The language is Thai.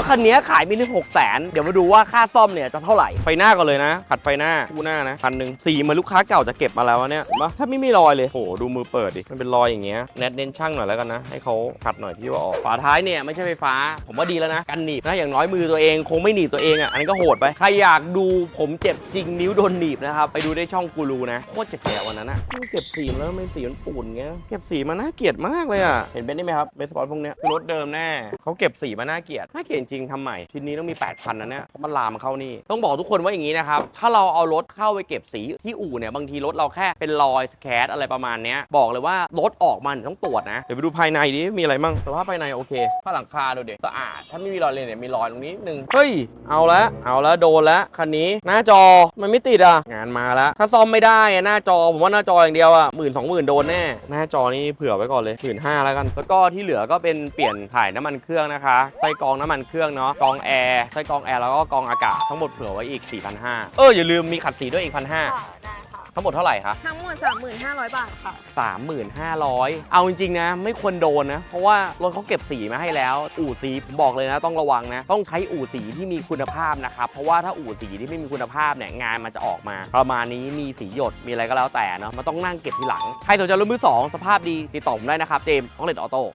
รถคันนี้ขายไม่ถึงหกแสนเดี๋ยวมาดูว่าค่าซ่อมเนี่ยจะเท่าไหร่ ไฟหน้าก่อนเลยนะขัดไฟหน้าคู่หน้านะพันหนึ่งสีเหมือนลูกค้าเก่าจะเก็บมาแล้วเนี่ยเห็นปะถ้าไม่มีรอยเลยโหดูมือเปิดดิมันเป็นรอยอย่างเงี้ยแนทเน้นช่างหน่อยแล้วกันนะให้เขาขัดหน่อยที่ว่าออกฝาท้ายเนี่ยไม่ใช่ไฟฟ้า ผมว่าดีแล้วนะกันหนีบนะอย่างน้อยมือตัวเอง คงไม่หนีบตัวเองอะอันนี้ก็โหดไปใครอยากดูผมเจ็บจริงนิ้วโดนหนีบนะครับไปดูได้ช่องกูรูนะโคตรเจ็บแผลวันนั้นอะเก็บสีแล้วไม่สีมันปูนเงี้ยเก็บสีมาน่าเกลียดมากเลยอะเห็นเป็นได้ไหมครับเบสบอลพวกเนี้ยรถเดิมแน่เขาเก็บสีมาน่าเกลียดน่าเกลียดจริงทำใหม่ ชิ้นนี้ต้องมี 8,000นะเนี่ยเพราะมันลามเข้านี่ ต้องบอกทุกคนว่าอย่างนี้นะครับ ถ้าเราเอารถเข้าไปเก็บสีที่อู่เนี่ย บางทีรถเราแค่เป็นรอยสแครอะไรประมาณเนี้ย บอกเลยว่ารถออกมาเนี่ยต้องตรวจนะ เดี๋ยวไปดูภายในดิ มีอะไรมั่งสภาพภายในโอเคผ้าหลังคาดูเด็กสะอาด ถ้าไม่มีรอยเลยเนี่ยมีรอยตรงนี้นิดนึงเฮ้ย เอาละ เอาละโดนละคันนี้ หน้าจอ มันไม่ติดอะ งานมาล้วถ้าซ่อมไม่ได้หน้าจอ ผมว่าหน้าจออย่างเดียวอะหมื่นสองหมื่นโดนแน่ หน้าจอนี่เผื่อไว้ก่อนเลยหมื่นห้าแล้วกัน แล้วก็ที่เหลือก็เป็นเปลี่ยนถ่ายน้ำมันเครื่องนะคะไส้กรองน้ำมันเครื่องเนาะกรองแอร์ไส้กรองแอร์แล้วก็กรองอากาศทั้งหมดเผื่อไว้อีก 4,500เอออย่าลืมมีขัดสีด้วยอีก1,500ค่ะได้ค่ะ ทั้งหมดเท่าไหร่คะ ทั้งหมด 35,000 บาทค่ะ 3,500 เอาจริงๆนะ ไม่ควรโดนนะ เพราะว่ารถเขาเก็บสีมาให้แล้ว อู่สีผมบอกเลยนะ ต้องระวังนะ ต้องใช้อู่สีที่มีคุณภาพนะครับ เพราะว่าถ้าอู่สีที่ไม่มีคุณภาพเนี่ยงานมันจะออกมา ประมาณนี้มีสีหยดมีอะไรก็แล้วแต่เนาะมันต้องนั่งเก็บทีหลัง ใครสนใจรถมือสองสภาพดีติดต่อผมได้นะครับเจมส์ต้องเลดออโต้